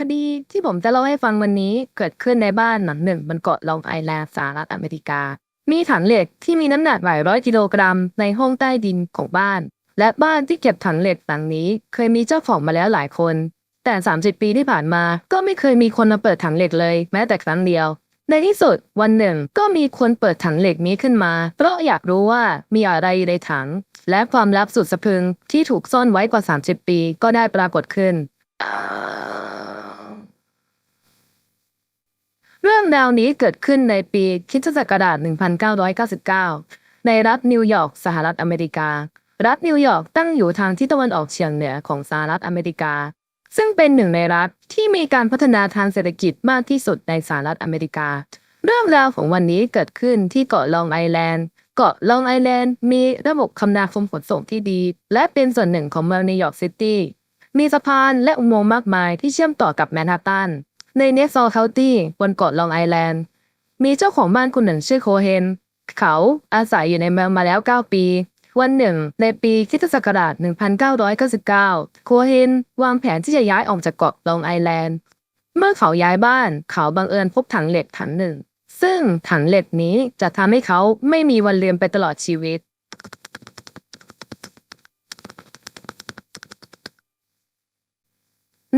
คดีที่ผมจะเล่าให้ฟังวันนี้เกิดขึ้นในบ้านหลังหนึ่งบนเกาะลองไอแลนด์สหรัฐอเมริกา มีถังเหล็กที่มีน้ำหนักหลายร้อยกิโลกรัมในห้องใต้ดินของบ้าน และบ้านที่เก็บถังเหล็กหลังนี้ เคยมีเจ้าของมาแล้วหลายคน แต่ 30 ปีที่ผ่านมา ก็ไม่เคยมีคนมาเปิดถังเหล็กเลย แม้แต่ครั้งเดียว ในที่สุดวันหนึ่งก็มีคนเปิดถังเหล็กนี้ขึ้นมา เพราะอยากรู้ว่ามีอะไรในถัง และความลับสุดสะพรึงที่ถูกซ่อนไว้กว่า 30 ปีก็ได้ปรากฏขึ้น เรื่องราวนี้เกิดขึ้นในปีคริสตศักราช1999 ในรัฐนิวยอร์กสหรัฐอเมริกา รัฐนิวยอร์กตั้งอยู่ทางทิศตะวันออกเฉียงเหนือของสหรัฐอเมริกา ซึ่งเป็นหนึ่งในรัฐที่มีการพัฒนาทางเศรษฐกิจมากที่สุดในสหรัฐอเมริกา เรื่องราวของวันนี้เกิดขึ้นที่เกาะลองไอแลนด์เกาะลองไอแลนด์มีระบบคมนาคมขนส่งที่ดี และเป็นส่วนหนึ่งของเมืองนิวยอร์กซิตี้ มีสะพานและอุโมงค์มากมายที่เชื่อมต่อกับแมนฮัตตัน ในเนสซอลเคาน์ตี้บนเกาะลองไอแลนด์ มีเจ้าของบ้านคนหนึ่งชื่อโคเฮน เขาอาศัยอยู่ในเมืองมาแล้ว 9 ปี วันหนึ่ง ในปีคิศักราช 1999 โคเฮนวางแผนที่จะย้ายออกจากเกาะลองไอแลนด์ เมื่อเขาย้ายบ้าน เขาบังเอิญพบถังเหล็กถังหนึ่ง ซึ่งถังเหล็กนี้จะทำให้เขาไม่มีวันลืมไปตลอดชีวิต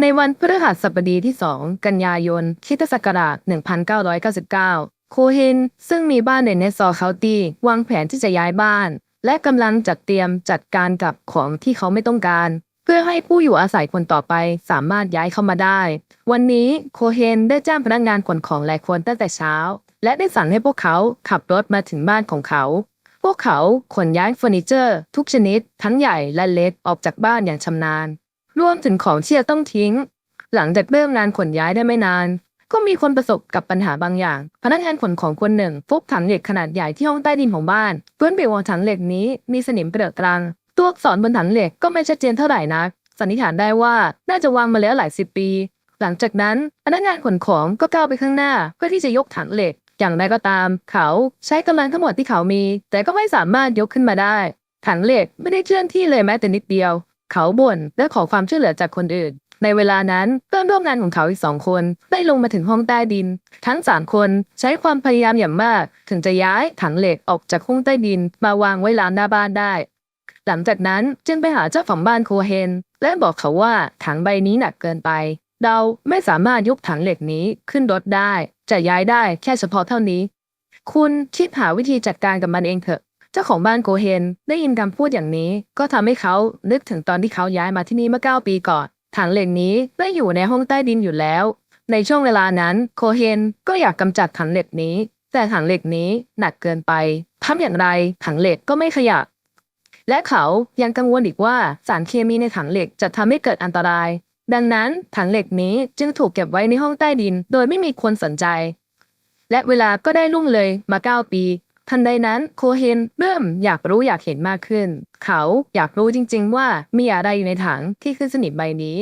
ในวันพฤหัสบดีที่ 2 กันยายนคิตศักราช 1999 โคเฮนซึ่งมีบ้านในเนสซอเคาตี้วางแผนที่จะย้ายบ้าน และกำลังจัดเตรียมจัดการกับของที่เขาไม่ต้องการ เพื่อให้ผู้อยู่อาศัยคนต่อไปสามารถย้ายเข้ามาได้ วันนี้โคเฮนได้จ้างพนักงานขนของหลายคนตั้งแต่เช้า และได้สั่งให้พวกเขาขับรถมาถึงบ้านของเขาพวกเขาขนย้ายเฟอร์นิเจอร์ ทุกชนิด ทั้งใหญ่และเล็กออกจากบ้านอย่างชำนาญ รวมถึงของที่จะต้องทิ้ง หลังจากเริ่มงานขนย้ายได้ไม่นาน ก็มีคนประสบกับปัญหาบางอย่าง พนักงานขนของคนหนึ่งพบถังเหล็กขนาดใหญ่ที่ห้องใต้ดินของบ้านเพื้นผิวของถังเหล็กนี้มีสนิมเปรอะกรังตัวอักษรบนถังเหล็กก็ไม่ชัดเจนเท่าไหร่นัก สันนิษฐานได้ว่าน่าจะวางมาแล้วหลายสิบปี หลังจากนั้นพนักงานขนของก็ก้าวไปข้างหน้า เพื่อที่จะยกถังเหล็ก อย่างไรก็ตาม เขาใช้กำลังทั้งหมดที่เขามี แต่ก็ไม่สามารถยกขึ้นมาได้ ถังเหล็กไม่ได้เคลื่อนที่เลยแม้แต่นิดเดียว เขาบ่นและขอความช่วยเหลือจากคนอื่น ในเวลานั้นเพื่อนร่วมงานของเขาอีกสองคนได้ลงมาถึงห้องใต้ดิน ทั้งสามคนใช้ความพยายามอย่างมาก ถึงจะย้ายถังเหล็กออกจากห้องใต้ดินมาวางไว้ลานหน้าบ้านได้ หลังจากนั้นจึงไปหาเจ้าของบ้านโคเฮน และบอกเขาว่าถังใบนี้หนักเกินไป เราไม่สามารถยกถังเหล็กนี้ขึ้นรถได้ จะย้ายได้แค่เฉพาะเท่านี้ คุณคิดหาวิธีจัดการกับมันเองเถอะ เจ้าของบ้านโกเฮนได้ยินคำพูดอย่างนี้ ก็ทำให้เขานึกถึงตอนที่เขาย้ายมาที่นี่เมื่อ 9 ปีก่อนถังเหล็กนี้ได้อยู่ในห้องใต้ดินอยู่แล้ว ในช่วงเวลานั้นโคเฮนก็อยากกำจัดถังเหล็กนี้ แต่ถังเหล็กนี้หนักเกินไปทำอย่างไรถังเหล็กก็ไม่ขยับและเขายังกังวลอีกว่าสารเคมีในถังเหล็กจะทำให้เกิดอันตราย ดังนั้นถังเหล็กนี้จึงถูกเก็บไว้ในห้องใต้ดิน โดยไม่มีคนสนใจ และเวลาก็ได้ล่วงเลยมา 9 ปี ทันใดนั้นโคเฮนเริ่มอยากรู้อยากเห็นมากขึ้น เขาอยากรู้จริง ๆ ว่ามีอะไรอยู่ในถังที่ขึ้นสนิมใบนี้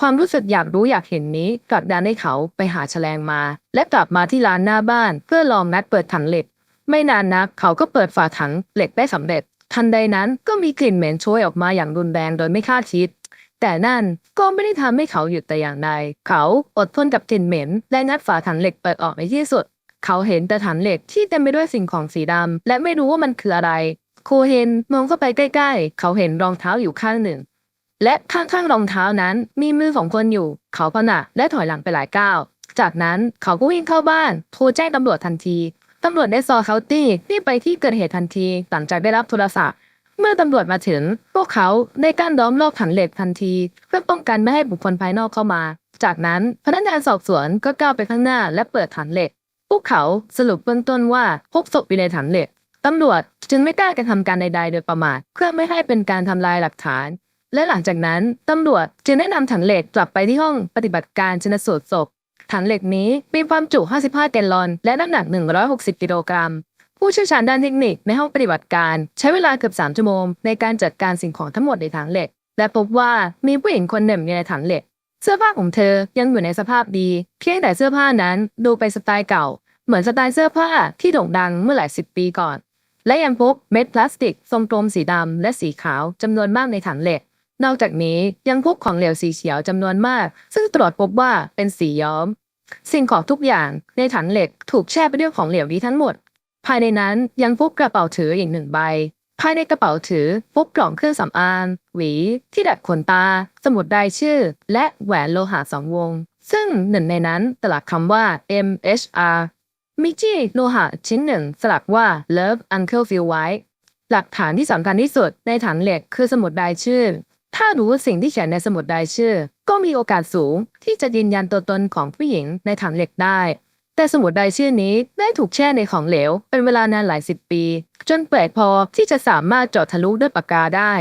ความรู้สึกอยากรู้อยากเห็นนี้กลับดันให้เขาไปหาแฉลงมา และกลับมาที่ร้านหน้าบ้านเพื่อลองนัดเปิดถังเหล็ก ไม่นานนักเขาก็เปิดฝาถังเหล็กได้สำเร็จ ทันใดนั้นก็มีกลิ่นเหม็นโชยออกมาอย่างรุนแรงโดยไม่คาดคิดแต่นั่นก็ไม่ได้ทำให้เขาหยุดแต่อย่างใด เขาอดทนกับกลิ่นเหม็น และงัดฝาถังเหล็กเปิดออกในที่สุด เขาเห็นแต่ถังเหล็กที่เต็มไปด้วยสิ่งของสีดำและไม่รู้ว่ามันคืออะไร โคเฮนมองเข้าไปใกล้ ๆ เขาเห็นรองเท้าอยู่ข้างหนึ่ง และข้างๆรองเท้านั้นมีมือของคนอยู่ เขาพนะและถอยหลังไปหลายก้าว จากนั้นเขาก็วิ่งเข้าบ้านโทรแจ้งตำรวจทันทีตำรวจในซอเคาตี้รีบไปที่เกิดเหตุทันทีหลังจากได้รับโทรศัพท์ เมื่อตำรวจมาถึง พวกเขาได้กั้นล้อมรอบถังเหล็กทันที เพื่อป้องกันไม่ให้บุคคลภายนอกเข้ามา จากนั้นพนักงานสอบสวนก็ก้าวไปข้างหน้าและเปิดถังเหล็ก พวกเขาสรุปเบื้องต้นว่าพบศพอยู่ในถังเหล็กตำรวจจึงไม่กล้ากระทำการใดๆ โดยประมาทเพื่อไม่ให้เป็นการทำลายหลักฐาน และหลังจากนั้นตำรวจจึงได้นำถังเหล็กกลับไปที่ห้องปฏิบัติการชนสูตรศพถังเหล็กนี้มีความจุ 55 แกลลอน และน้ำหนัก 160 กิโลกรัม ผู้เชี่ยวชาญด้านเทคนิคในห้องปฏิบัติการ ใช้เวลาเกือบ 3 ชั่วโมงในการจัดการสิ่งของทั้งหมดในถังเหล็ก และพบว่ามีผู้หญิงคนหนึ่งอยู่ในถังเหล็ก เสื้อผ้าของเธอยังอยู่ในสภาพดี เพียงแต่เสื้อผ้านั้นดูไปสไตล์เก่า เหมือนสไตล์เสื้อผ้าที่โด่งดังเมื่อหลายสิบปีก่อน และยังพบเม็ดพลาสติกทรงกลมสีดำและสีขาวจำนวนมากในถังเหล็ก นอกจากนี้ยังพบของเหลวสีเขียวจำนวนมาก ซึ่งตรวจพบว่าเป็นสีย้อม สิ่งของทุกอย่างในถังเหล็กถูกแช่ไปด้วยของเหลวนี้ทั้งหมด ภายในนั้นยังพบกระเป๋าถืออีกหนึ่งใบ ภายในกระเป๋าถือพบกล่องเครื่องสำอางหวี ที่ดัดขนตา สมุดรายชื่อ และแหวนโลหะสองวง ซึ่งหนึ่งในนั้นสลักคำว่า MHR มิจิโลหะชิ้นหนึ่งสลักว่า Love Uncle Phil ไว้หลักฐานที่สำคัญที่สุดในถังเหล็กคือสมุดรายชื่อ ถ้ารู้สิ่งที่เขียนในสมุดรายชื่อ ก็มีโอกาสสูงที่จะยืนยันตัวตนของผู้หญิงในถังเหล็กได้ แต่สมุดรายชื่อนี้ได้ถูกแช่ในของเหลว เป็นเวลานานหลายสิบปี จนเปิดพอที่จะสามารถเจาะทะลุด้วยปากกาได้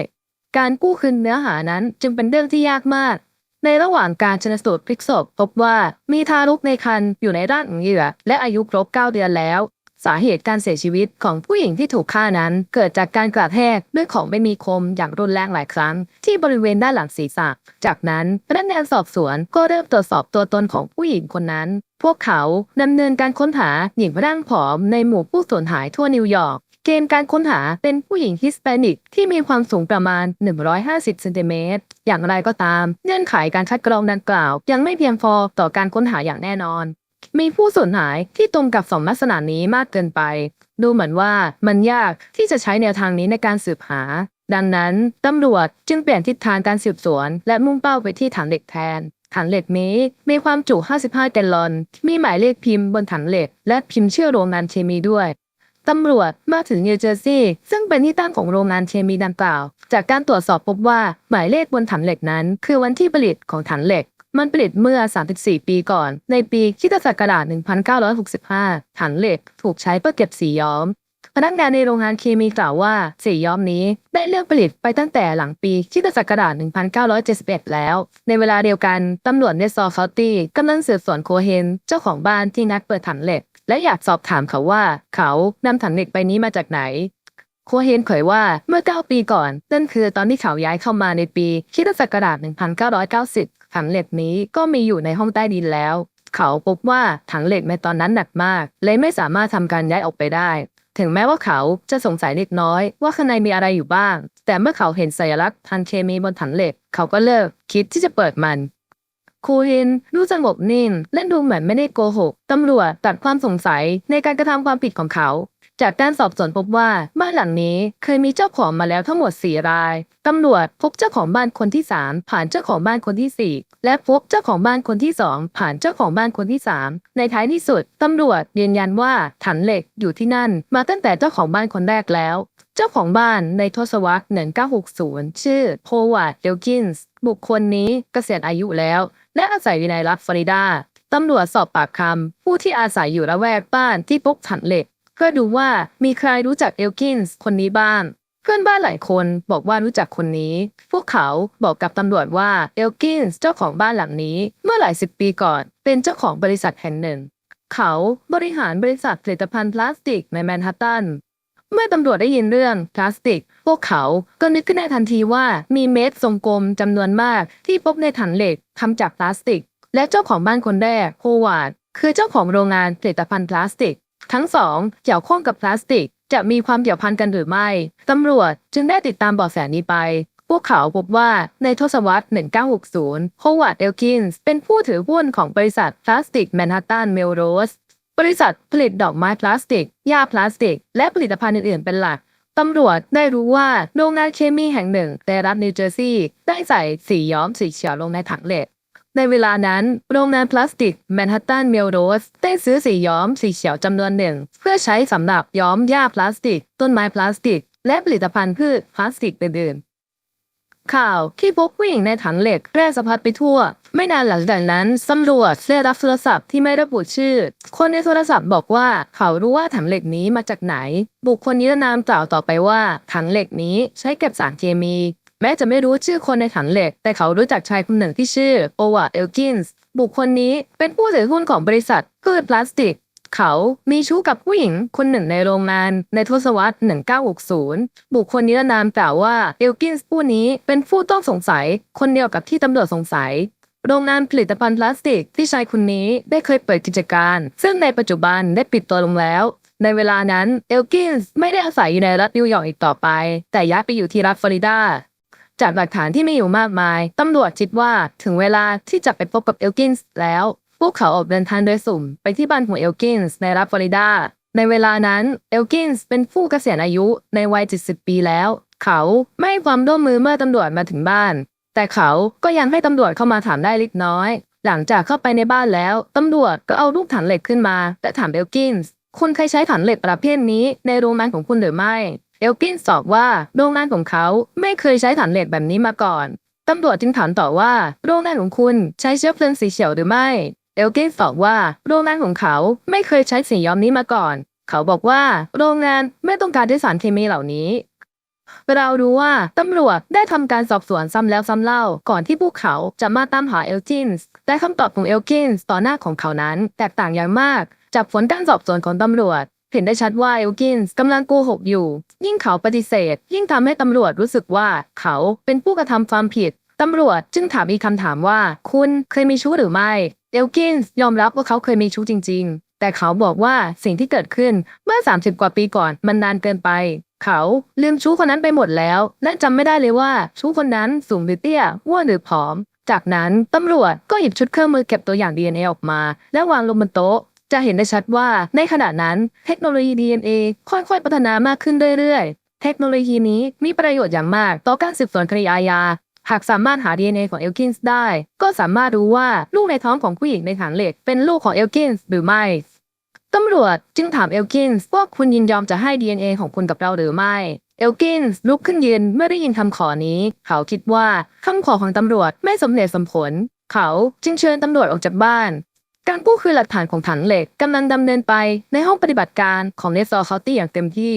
การกู้คืนเนื้อหานั้นจึงเป็นเรื่องที่ยากมาก ในระหว่างการชนสูตรพลิกศพพบว่ามีทารกในครรภ์อยู่ในร่างของเหยื่อ และอายุครบ 9 เดือนแล้ว สาเหตุการเสียชีวิตของผู้หญิงที่ถูกฆ่านั้น เกิดจากการกระแทกด้วยของไม่มีคมอย่างรุนแรงหลายครั้ง ที่บริเวณด้านหลังศีรษะ จากนั้นพนักงานสอบสวนก็เริ่มตรวจสอบตัวตนของผู้หญิงคนนั้น พวกเขาดำเนินการค้นหาหญิงร่างผอมในหมู่ผู้สูญหายทั่วนิวยอร์กเกณฑ์การค้นหาเป็นผู้หญิงฮิสแปนิกที่มีความสูงประมาณ 150เซนติเมตร อย่างไรก็ตาม เงื่อนไขการคัดกรองดังกล่าว ยังไม่เพียงพอต่อการค้นหาอย่างแน่นอน มีผู้สูญหายที่ตรงกับสองลักษณะนี้มากเกินไป ดูเหมือนว่ามันยากที่จะใช้แนวทางนี้ในการสืบหา ดังนั้นตำรวจจึงเปลี่ยนทิศทางการสืบสวน และมุ่งเป้าไปที่ถังเหล็กแทนถังเหล็กนี้มีความจุ 55 แกลลอน มีหมายเลขพิมพ์บนถังเหล็ก และพิมพ์ชื่อโรงงานเคมีด้วย ตำรวจมาถึงนิวเจอร์ซีย์ซึ่งเป็นที่ตั้งของโรงงานเคมีดังกล่าว จากการตรวจสอบพบว่าหมายเลขบนถังเหล็กนั้น คือวันที่ผลิตของถังเหล็ก มันผลิตเมื่อ 34 ปีก่อน ในปีคิตศักราช1965 ถังเหล็กถูกใช้เพื่อเก็บสีย้อม พนักงานในโรงงานเคมีกล่าวว่าสีย้อมนี้ได้เลือกผลิตไปตั้งแต่หลังปีคิตศักราช1971 แล้ว ในเวลาเดียวกันตำรวจในซอเคาตี้กำลังสืบสวนโคเฮน เจ้าของบ้านที่นัดเปิดถังเหล็ก และอยากสอบถามเขาว่า เขานำถังเหล็กไปนี้มาจากไหนโคเฮนเผยว่าเมื่อ 9 ปีก่อน นั่นคือตอนที่เขาย้ายเข้ามาในปีคิตศักราช1990 ถังเหล็กนี้ก็มีอยู่ในห้องใต้ดินแล้ว เขาพบว่าถังเหล็กในตอนนั้นหนักมาก เลยไม่สามารถทำการย้ายออกไปได้ ถึงแม้ว่าเขาจะสงสัยเล็กน้อย ว่าข้างในมีอะไรอยู่บ้าง แต่เมื่อเขาเห็นสัญลักษณ์ทางเคมีบนถังเหล็ก เขาก็เลิกคิดที่จะเปิดมันคูฮินดูสงบนิ่งและดูเหมือนไม่ได้โกหกตำรวจตัดความสงสัยในการกระทำความผิดของเขา จากการสอบสวนพบว่าบ้านหลังนี้เคยมีเจ้าของมาแล้วทั้งหมด 4 ราย ตำรวจพบเจ้าของบ้านคนที่ 3 ผ่านเจ้าของบ้านคนที่ 4 และพบเจ้าของบ้านคนที่ 2 ผ่านเจ้าของบ้านคนที่ 3 ในท้ายที่สุด ตำรวจยืนยันว่าถังเหล็กอยู่ที่นั่น มาตั้งแต่เจ้าของบ้านคนแรกแล้ว เจ้าของบ้านในทศวรรษ 1960 ชื่อโพวาร์เดลกินส์บุคคลนี้เกษียณอายุแล้ว และอาศัยอยู่ในรัฐฟลอริดาตำรวจสอบปากคำผู้ที่อาศัยอยู่ละแวกบ้านที่พบถังเหล็ก เพื่อดูว่ามีใครรู้จักเอลกินส์คนนี้บ้าง เพื่อนบ้านหลายคนบอกว่ารู้จักคนนี้ พวกเขาบอกกับตำรวจว่าเอลกินส์เจ้าของบ้านหลังนี้ เมื่อหลายสิบปีก่อน เป็นเจ้าของบริษัทแห่งหนึ่ง เขาบริหารบริษัทผลิตภัณฑ์พลาสติกในแมนฮัตตันเมื่อตำรวจได้ยินเรื่องพลาสติก พวกเขาก็นึกขึ้นได้ทันทีว่ามีเม็ดทรงกลมจำนวนมากที่พบในถังเหล็กทำจากพลาสติก และเจ้าของบ้านคนแรกโฮวาร์ดคือเจ้าของโรงงานผลิตภัณฑ์พลาสติก ทั้งสองเกี่ยวข้องกับพลาสติก จะมีความเกี่ยวพันกันหรือไม่ ตำรวจจึงได้ติดตามเบาะแสนี้ไป พวกเขาพบว่าในทศวรรษ 1960 โฮวาร์ด เอลกินส์ เป็นผู้ถือหุ้นของบริษัทพลาสติกแมนฮัตตันเมลโรส บริษัทผลิตดอกไม้พลาสติกหญ้าพลาสติก และผลิตภัณฑ์อื่นๆ เป็นหลักตำรวจได้รู้ว่าโรงงานเคมีแห่งหนึ่งในรัฐนิวเจอร์ซีย์ได้ใส่สีย้อมสีเขียวลงในถังเหล็ก ในเวลานั้น โรงงานพลาสติกแมนฮัตตันเมลโรสได้ซื้อสีย้อมสีเขียวจำนวนหนึ่ง เพื่อใช้สำหรับย้อมหญ้าพลาสติก ต้นไม้พลาสติก และผลิตภัณฑ์พืชพลาสติกอื่นๆข่าวที่พบผู้หญิงในถังเหล็กแพร่สะพัดไปทั่ว ไม่นานหลังจากนั้นตำรวจได้รับโทรศัพท์ที่ไม่ระบุชื่อ คนในโทรศัพท์บอกว่าเขารู้ว่าถังเหล็กนี้มาจากไหน บุคคลนิรนามกล่าวต่อไปว่าถังเหล็กนี้ใช้เก็บสารเคมี แม้จะไม่รู้ชื่อคนในถังเหล็ก แต่เขารู้จักชายคนหนึ่งที่ชื่อโอวาร์เอลกินส์บุคคลนี้เป็นผู้ถือหุ้นของบริษัทพืชพลาสติก เขามีชู้กับผู้หญิงคนหนึ่งในโรงงานในทศวรรษ 1960 บุคคลนิรนามกล่าวว่าเอลกินส์ผู้นี้เป็นผู้ต้องสงสัย คนเดียวกับที่ตำรวจสงสัยโรงงานผลิตภัณฑ์พลาสติกที่ชายคนนี้ได้เคยเปิดกิจการ ซึ่งในปัจจุบันได้ปิดตัวลงแล้ว ในเวลานั้นเอลกินส์ไม่ได้อาศัยอยู่ในรัฐนิวยอร์กอีกต่อไป แต่ย้ายไปอยู่ที่รัฐฟลอริดา จากหลักฐานที่มีอยู่มากมาย ตำรวจคิดว่าถึงเวลาที่จะไปพบกับเอลกินส์แล้ว พวกเขาออกเดินทางโดยสุ่ม ไปที่บ้านของเอลกินส์ในรัฐฟลอริดา ในเวลานั้นเอลกินส์เป็นผู้เกษียณอายุในวัย 70 ปีแล้ว เขาไม่ให้ความร่วมมือเมื่อตำรวจมาถึงบ้าน แต่เขาก็ยังให้ตำรวจเข้ามาถามได้เล็กน้อย หลังจากเข้าไปในบ้านแล้ว ตำรวจก็เอาลูกถังเหล็กขึ้นมา และถามเอลกินส์คุณเคยใช้ถังเหล็กประเภทนี้ในโรงงานของคุณหรือไม่ เอลกินส์ตอบว่าโรงงานของเขาไม่เคยใช้ถังเหล็กแบบนี้มาก่อน ตำรวจจึงถามต่อว่าโรงงานของคุณใช้เชื้อเพลิงสีเขียวหรือไม่ เอลกินส์ตอบว่าโรงงานของเขาไม่เคยใช้สีย้อมนี้มาก่อน เขาบอกว่าโรงงานไม่ต้องการด้วยสารเคมีเหล่านี้เรารู้ว่าตำรวจได้ทำการสอบสวนซ้ำแล้วซ้ำเล่าก่อนที่พวกเขาจะมาตามหาเอลกินส์แต่คำตอบของเอลกินส์ต่อหน้าของเขานั้น แตกต่างอย่างมากจากผลการสอบสวนของตำรวจ เห็นได้ชัดว่าเอลกินส์กำลังโกหกอยู่ ยิ่งเขาปฏิเสธ ยิ่งทำให้ตำรวจรู้สึกว่าเขาเป็นผู้กระทำความผิดตำรวจจึงถามอีกคำถามว่า คุณเคยมีชู้หรือไม่เอลกินส์ยอมรับว่าเขาเคยมีชู้จริง ๆ แต่เขาบอกว่าสิ่งที่เกิดขึ้นเมื่อ 30 กว่าปีก่อนมันนานเกินไป เขาลืมชู้คนนั้นไปหมดแล้ว และจำไม่ได้เลยว่าชู้คนนั้นสูงหรือเตี้ยอ้วนหรือผอม จากนั้นตำรวจก็หยิบชุดเครื่องมือเก็บตัวอย่าง DNA ออกมา และวางลงบนโต๊ะ จะเห็นได้ชัดว่าในขณะนั้นเทคโนโลยี DNA ค่อยๆ พัฒนามากขึ้นเรื่อยๆ เทคโนโลยีนี้มีประโยชน์อย่างมากต่อการสืบสวนคดีอาญา หากสามารถหา DNA ของเอลกินส์ได้ ก็สามารถรู้ว่าลูกในท้องของผู้หญิงในถังเหล็กเป็นลูกของเอลกินส์หรือไม่ตำรวจจึงถามเอลกินส์ว่าคุณยินยอมจะให้ DNA ของคุณกับเราหรือไม่ เอลกินส์ลุกขึ้นยืนเมื่อได้ยินคำขอนี้ เขาคิดว่าคำขอของตำรวจไม่สมเหตุสมผล เขาจึงเชิญตำรวจออกจากบ้าน การกู้คืนหลักฐานของถังเหล็กกำลังดำเนินไปในห้องปฏิบัติการของเนสซอเคานตี้อย่างเต็มที่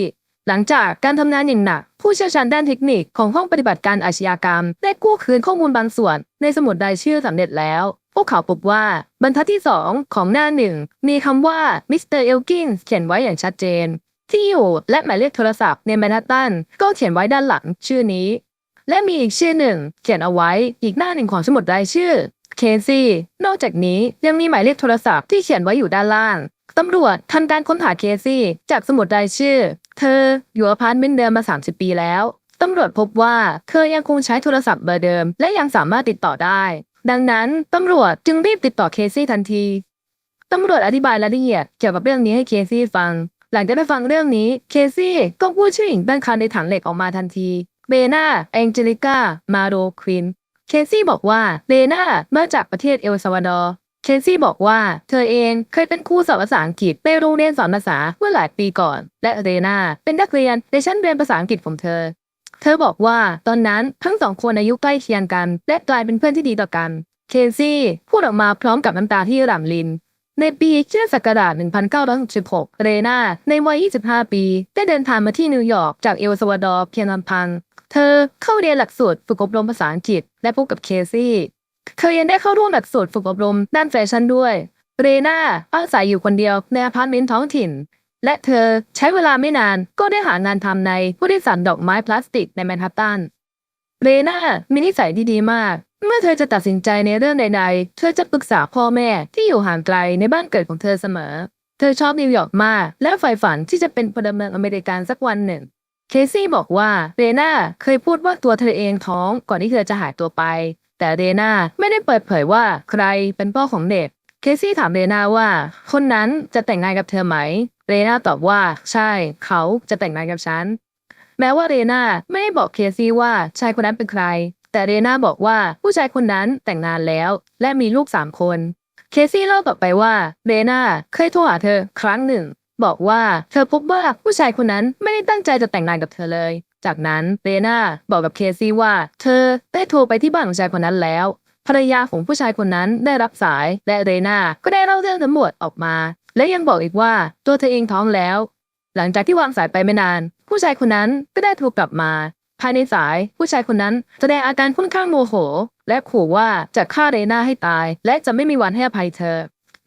หลังจากการทำงานอย่างหนัก ผู้เชี่ยวชาญด้านเทคนิคของห้องปฏิบัติการอาชญากรรม ได้กู้คืนข้อมูลบางส่วน ในสมุดรายชื่อสำเร็จแล้ว พวกเขาพบว่าบรรทัดที่ 2 ของหน้าหนึ่งมีคำว่ามิสเตอร์เอลกินส์เขียนไว้อย่างชัดเจน ที่อยู่และหมายเลขโทรศัพท์ในแมนฮัตตันก็เขียนไว้ด้านหลังชื่อนี้ และมีอีกชื่อหนึ่งเขียนเอาไว้อีกหน้าหนึ่งของสมุดรายชื่อ เคซี่ นอกจากนี้ยังมีหมายเลขโทรศัพท์ที่เขียนไว้อยู่ด้านล่าง ตำรวจทำการค้นหาเคซี่ จากสมุดรายชื่อ เธออยู่อพาร์ตเมนต์เดิมมา 30 ปีแล้ว ตำรวจพบว่าเธอยังคงใช้โทรศัพท์เบอร์เดิม และยังสามารถติดต่อได้ ดังนั้นตำรวจจึงรีบติดต่อเคซี่ทันที ตำรวจอธิบายรายละเอียดเกี่ยวกับเรื่องนี้ให้เคซี่ฟัง หลังจากได้ฟังเรื่องนี้ เคซี่ก็พูดชื่อหญิงตั้งครรภ์ในถังเหล็กออกมาทันที เบนาแองเจลิก้า มาโรควิน เคซี่บอกว่าเบนามาจากประเทศเอลซาวาดอร์เคซี่บอกว่าเธอเองเคยเป็นครูสอนภาษาอังกฤษในโรงเรียนสอนภาษาเมื่อหลายปีก่อน และเรนาเป็นนักเรียนในชั้นเรียนภาษาอังกฤษของเธอ เธอบอกว่าตอนนั้นทั้งสองคนอายุใกล้เคียงกัน และกลายเป็นเพื่อนที่ดีต่อกัน เคซี่พูดออกมาพร้อมกับน้ำตาที่หลั่งลิน ในปีคริสต์ศักราช1966 เรนาในวัย 25 ปี ได้เดินทางมาที่นิวยอร์กจากเอลซาวาดอร์เพียงลำพัง เธอเข้าเรียนหลักสูตรฝึกอบรมภาษาอังกฤษและพบกับเคซี่เธอยังได้เข้าร่วมหลักสูตรฝึกอบรมด้านแฟชั่นด้วยเรนาอาศัยอยู่คนเดียวในอพาร์ตเมนต์ท้องถิ่น และเธอใช้เวลาไม่นานก็ได้หางานทำในผู้ที่สั่นดอกไม้พลาสติกในแมนฮัตตันเรนามีนิสัยที่ดีมาก เมื่อเธอจะตัดสินใจในเรื่องใดๆ เธอจะปรึกษาพ่อแม่ที่อยู่ห่างไกลในบ้านเกิดของเธอเสมอ เธอชอบนิวยอร์กมาก และใฝ่ฝันที่จะเป็นพลเมืองอเมริกันสักวันหนึ่ง เคซี่บอกว่าเรนาเคยพูดว่าตัวเธอเองท้องก่อนที่เธอจะหายตัวไป แต่เรนาไม่ได้เปิดเผยว่าใครเป็นพ่อของเด็ก เคซี่ถามเรนาว่า คนนั้นจะแต่งงานกับเธอไหม เรนาตอบว่า ใช่ เขาจะแต่งงานกับฉัน แม้ว่าเรนาไม่ได้บอกเคซี่ว่าชายคนนั้นเป็นใคร แต่เรนาบอกว่าผู้ชายคนนั้นแต่งงานแล้ว และมีลูกสามคน เคซี่เล่าต่อไปว่าเรนาเคยโทรหาเธอครั้งหนึ่ง บอกว่าเธอพบว่าผู้ชายคนนั้นไม่ได้ตั้งใจจะแต่งงานกับเธอเลย จากนั้นเรนาบอกกับเคซี่ว่า เธอได้โทรไปที่บ้านของชายคนนั้นแล้วภรรยาของผู้ชายคนนั้นได้รับสายและเรนาก็ได้เล่าเรื่องทั้งหมดออกมา และยังบอกอีกว่าตัวเธอเองท้องแล้ว หลังจากที่วางสายไปไม่นาน ผู้ชายคนนั้นก็ได้โทรกลับมา ภายในสายผู้ชายคนนั้นแสดงอาการค่อนข้างโมโห และขู่ว่าจะฆ่าเรนาให้ตาย และจะไม่มีวันให้อภัยเธอ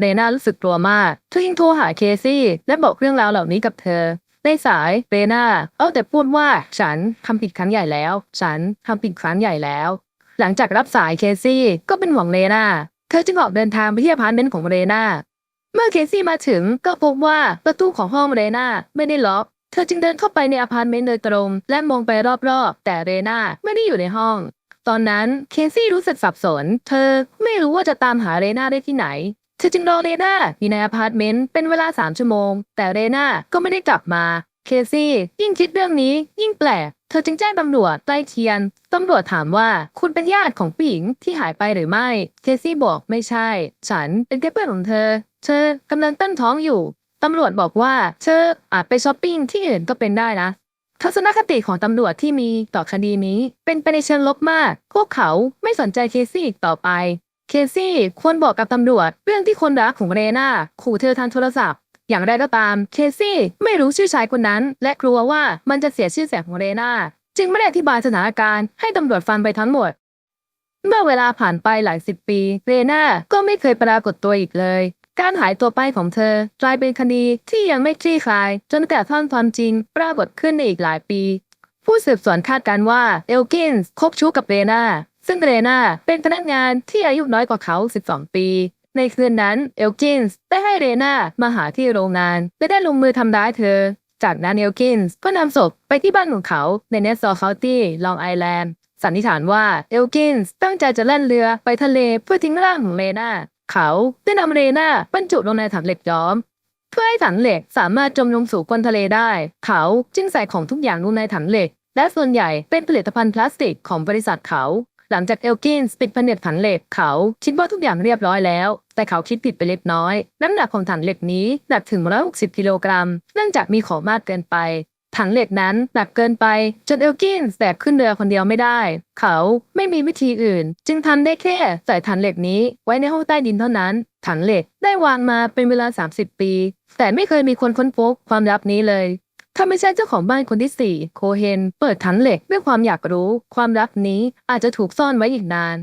เรนารู้สึกกลัวมากเธอยิ่งโทรหาเคซี่และบอกเรื่องราวเหล่านี้กับเธอ ในสายเรนาเอาแต่พูดว่าฉันทำผิดครั้งใหญ่แล้ว ฉันทำผิดครั้งใหญ่แล้ว หลังจากรับสายเคซี่ก็เป็นห่วงเรนาเธอจึงออกเดินทางไปที่อพาร์ตเมนต์ของเรนาเมื่อเคซี่มาถึงก็พบว่าประตูของห้องเรนาไม่ได้ล็อก เธอจึงเดินเข้าไปในอพาร์ตเมนต์โดยตรงและมองไปรอบๆ แต่เรนาไม่ได้อยู่ในห้อง ตอนนั้นเคซี่รู้สึกสับสน เธอไม่รู้ว่าจะตามหาเรนาได้ที่ไหน ธอจึงรอเรนาอยู่ในอพาร์ตเมนต์เป็นเวลาสามชั่วโมง แต่เรนาก็ไม่ได้กลับมา เคซี่ยิ่งคิดเรื่องนี้ยิ่งแปลก เธอจึงแจ้งตำรวจใกล้เคียงตำรวจถามว่าคุณเป็นญาติของผู้หญิงที่หายไปหรือไม่ เคซี่บอกไม่ใช่ ฉันเป็นแค่เพื่อนของเธอ เธอกำลังตั้งท้องอยู่ ตำรวจบอกว่าเธออาจไปช้อปปิ้งที่อื่นก็เป็นได้นะทัศนคติของตำรวจที่มีต่อคดีนี้ เป็นไปในเชิงลบมาก พวกเขาไม่สนใจเคซี่อีกต่อไป เคซี่ควรบอกกับตำรวจ เรื่องที่คนรักของเรนาขู่เธอทางโทรศัพท์ อย่างไรก็ตาม เคซี่ไม่รู้ชื่อชายคนนั้น และกลัวว่ามันจะเสียชื่อเสียงของเรนาจึงไม่ได้อธิบายสถานการณ์ให้ตำรวจฟังไปทั้งหมด เมื่อเวลาผ่านไปหลายสิบปี เรนาก็ไม่เคยปรากฏตัวอีกเลย การหายตัวไปของเธอกลายเป็นคดีที่ยังไม่คลี่คลาย จนกระทั่งความจริงปรากฏขึ้นในอีกหลายปี ผู้สืบสวนคาดการณ์ว่าเอลกินส์คบชู้กับเรนา ซึ่งเรนาเป็นพนักงานที่อายุน้อยกว่าเขา 12 ปี ในคืนนั้นเอลกินส์ได้ให้เรนามาหาที่โรงงานและได้ลงมือทำร้ายเธอ จากนั้นเอลกินส์ก็นำศพไปที่บ้านของเขาในเนสซอร์เคาน์ตี้ลองไอแลนด์สันนิษฐานว่าเอลกินส์ตั้งใจจะแล่นเรือไปทะเลเพื่อทิ้งร่างของเรนาเขาได้นำเรนาบรรจุลงในถังเหล็กย้อม เพื่อให้ถังเหล็กสามารถจมลงสู่ก้นทะเลได้ เขาจึงใส่ของทุกอย่างลงในถังเหล็ก และส่วนใหญ่เป็นผลิตภัณฑ์พลาสติกของบริษัทเขา หลังจากเอลกินส์ปิดผนึกถังเหล็กเขาคิดว่าทุกอย่างเรียบร้อยแล้ว แต่เขาคิดผิดไปเล็กน้อย น้ำหนักของถังเหล็กนี้หนักถึง 160 กิโลกรัม เนื่องจากมีของมากเกินไปถังเหล็กนั้นหนักเกินไป จนเอลกินแบกขึ้นเรือคนเดียวไม่ได้ เขาไม่มีวิธีอื่น จึงทำได้แค่ใส่ถังเหล็กนี้ไว้ในห้องใต้ดินเท่านั้นถังเหล็กได้วางมาเป็นเวลา 30 ปี แต่ไม่เคยมีคนค้นพบความลับนี้เลย ถ้าไม่ใช่เจ้าของบ้านคนที่ 4 โคเฮน เปิดถังเหล็กด้วยความอยากรู้ ความลับนี้อาจจะถูกซ่อนไว้อีกนาน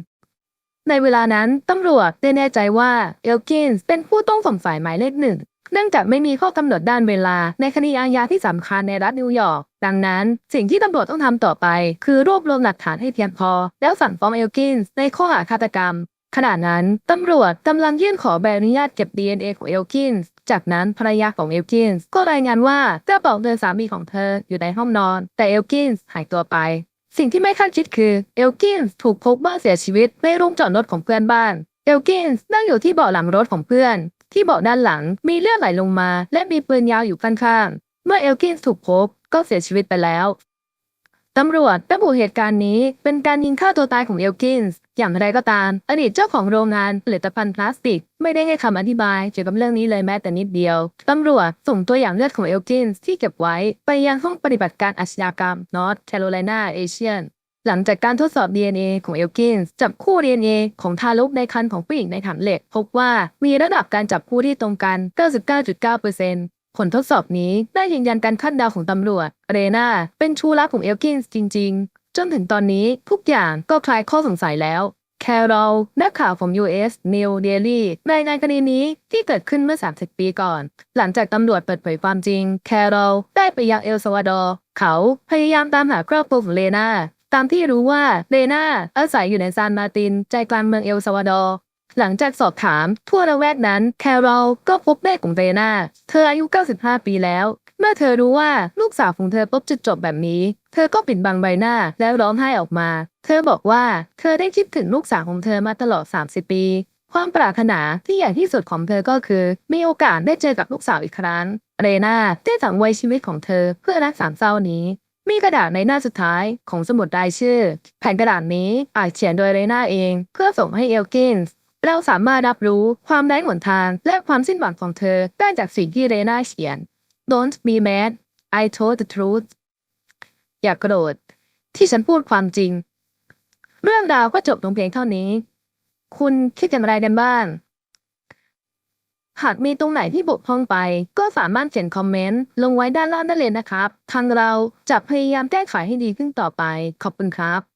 ในเวลานั้นตำรวจได้แน่ใจว่าเอลกินส์เป็นผู้ต้องสงสัยหมายเลขหนึ่งเนื่องจากไม่มีข้อกำหนดด้านเวลาในคดีอาญาที่สำคัญในรัฐนิวยอร์ก ดังนั้น สิ่งที่ตำรวจต้องทำต่อไป คือรวบรวมหลักฐานให้เพียงพอ แล้วสั่งฟ้องเอลกินส์ในข้อหาฆาตกรรมขณะนั้น ตำรวจกำลังยื่นขอใบอนุญาตเก็บ DNA ของเอลกินส์ จากนั้นภรรยาของเอลกินส์ก็รายงานว่ากระเป๋าเดินสามีของเธออยู่ในห้องนอน แต่เอลกินส์หายตัวไป สิ่งที่ไม่คาดคิดคือเอลกินส์ถูกพบว่าเสียชีวิตในโรงจอดรถของเพื่อนบ้าน เอลกินส์นั่งอยู่ที่เบาะหลังรถของเพื่อน ที่เบาะด้านหลังมีเลือดไหลลงมา และมีปืนยาวอยู่ข้างๆเมื่อเอลกินส์ถูกพบก็เสียชีวิตไปแล้ว ตำรวจระบุเหตุการณ์นี้เป็นการยิงฆ่าตัวตายของเอลกินส์อย่างไรก็ตาม อดีตเจ้าของโรงงานผลิตภัณฑ์พลาสติก ไม่ได้ให้คำอธิบายเกี่ยวกับเรื่องนี้เลยแม้แต่นิดเดียว ตำรวจส่งตัวอย่างเลือดของเอลกินส์ที่เก็บไว้ ไปยังห้องปฏิบัติการอาชญากรรม North Carolina Asian หลังจากการทดสอบ DNA ของเอลกินส์จับคู่ DNA ของทารกในครรภ์ของผู้หญิงในถังเหล็ก พบว่ามีระดับการจับคู่ที่ตรงกัน 99.9%ผลทดสอบนี้ได้ยืนยันการคาดเดาของตำรวจ เรนาเป็นชู้รักของเอลกินส์จริง ๆ จนถึงตอนนี้ทุกอย่างก็คลายข้อสงสัยแล้ว แคโรลนักข่าวของ US New Daily รายงานคดีนี้ที่เกิดขึ้นเมื่อ 30 ปีก่อน หลังจากตำรวจเปิดเผยความจริง แคโรลได้ไปยังเอลซาวาดอร์เขาพยายามตามหาครอบครัวของเลนาตามที่รู้ว่าเลนาอาศัยอยู่ในซานมาติน ใจกลางเมืองเอลซาวาดอร์หลังจากสอบถามทั่วละแวกนั้น แคโรลก็พบแม่ของเรนาเธออายุ 95 ปีแล้ว เมื่อเธอรู้ว่าลูกสาวของเธอพบจุดจบแบบนี้ เธอก็ปิดบังใบหน้าแล้วร้องไห้ออกมา เธอบอกว่าเธอได้คิดถึงลูกสาวของเธอมาตลอด 30 ปี ความปรารถนาที่ใหญ่ที่สุดของเธอก็คือ มีโอกาสได้เจอกับลูกสาวอีกครั้ง เรนาได้สั่งไว้ชีวิตของเธอเพื่อรักสามเศร้านี้ มีกระดาษในหน้าสุดท้ายของสมุดรายชื่อ แผ่นกระดาษนี้อาจเขียนโดยเรนาเอง เพื่อส่งให้เอลกินส์เราสามารถรับรู้ความไร้หนทางและความสิ้นหวังของเธอได้จากสิ่งที่เรนาเขียน Don't be mad I told the truth อย่ากโกรธที่ฉันพูดความจริง เรื่องราวก็จบลงเพียงเท่านี้ คุณคิดอย่างไรกันบ้างหากมีตรงไหนที่บกพร่องไป ก็สามารถเขียนคอมเมนต์ลงไว้ด้านล่างได้เลยนะครับ ทางเราจะพยายามแก้ไขให้ดีขึ้นต่อไป ขอบคุณครับ